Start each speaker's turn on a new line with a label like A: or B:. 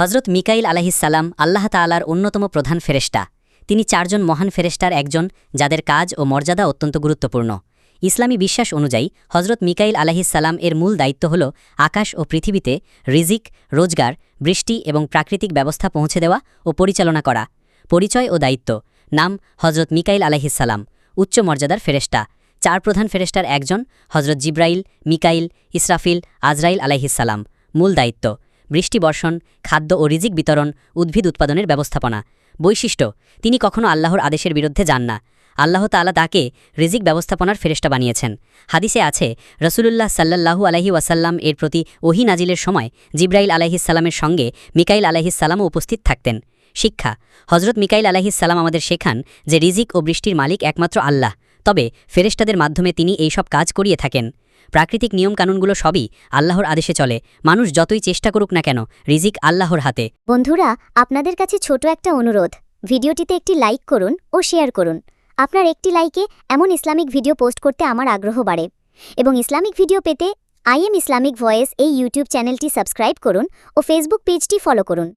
A: হজরত মিকাইল আলাহিসাল্লাম আল্লাহ তাআলার অন্যতম প্রধান ফেরেস্টা তিনি চারজন মহান ফেরেস্টার একজন, যাদের কাজ ও মর্যাদা অত্যন্ত গুরুত্বপূর্ণ। ইসলামী বিশ্বাস অনুযায়ী হজরত মিকাইল আলাহিসাল্লাম এর মূল দায়িত্ব হল আকাশ ও পৃথিবীতে রিজিক, রোজগার, বৃষ্টি এবং প্রাকৃতিক ব্যবস্থা পৌঁছে দেওয়া ও পরিচালনা করা। পরিচয় ও দায়িত্ব। নাম হজরত মিকাইল আলাহিসাল্লাম উচ্চ মর্যাদার ফেরেশতা। চার প্রধান ফেরেস্টার একজন হজরত জিব্রাইল, মিকাইল, ইসরাফিল, আজরাইল আলাইহিসাল্লাম মূল দায়িত্ব। বৃষ্টি বর্ষণ, খাদ্য ও রিজিক বিতরণ, উদ্ভিদ উৎপাদনের ব্যবস্থাপনা। বৈশিষ্ট্য, তিনি কখনও আল্লাহর আদেশের বিরুদ্ধে যান না। আল্লাহ তাআলা তাকে রিজিক ব্যবস্থাপনার ফেরেশতা বানিয়েছেন। হাদিসে আছে, রসুলুল্লাহ সাল্লাল্লাহু আলহি ওয়াসাল্লাম এর প্রতি ওহি নাজিলের সময় জিব্রাইল আলাইহিসাল্লামের সঙ্গে মিকাইল আলাইহিসাল্লামও উপস্থিত থাকতেন। শিক্ষা হজরত মিকাইল আলাইহিসাল্লাম আমাদের শেখান যে রিজিক ও বৃষ্টির মালিক একমাত্র আল্লাহ। তবে ফেরেশতাদের মাধ্যমে তিনি এই সব কাজ করিয়ে থাকেন। প্রাকৃতিক নিয়মকানুনগুলো সবই আল্লাহর আদেশে চলে। মানুষ যতই চেষ্টা করুক না কেন, রিজিক আল্লাহর হাতে।
B: বন্ধুরা, আপনাদের কাছে ছোট একটা অনুরোধ। ভিডিওটিতে একটি লাইক করুন ও শেয়ার করুন। আপনার একটি লাইকে এমন ইসলামিক ভিডিও পোস্ট করতে আমার আগ্রহ বাড়ে। এবং ইসলামিক ভিডিও পেতে আই এম ইসলামিক ভয়েস এই ইউটিউব চ্যানেলটি সাবস্ক্রাইব করুন ও ফেসবুক পেজটি ফলো করুন।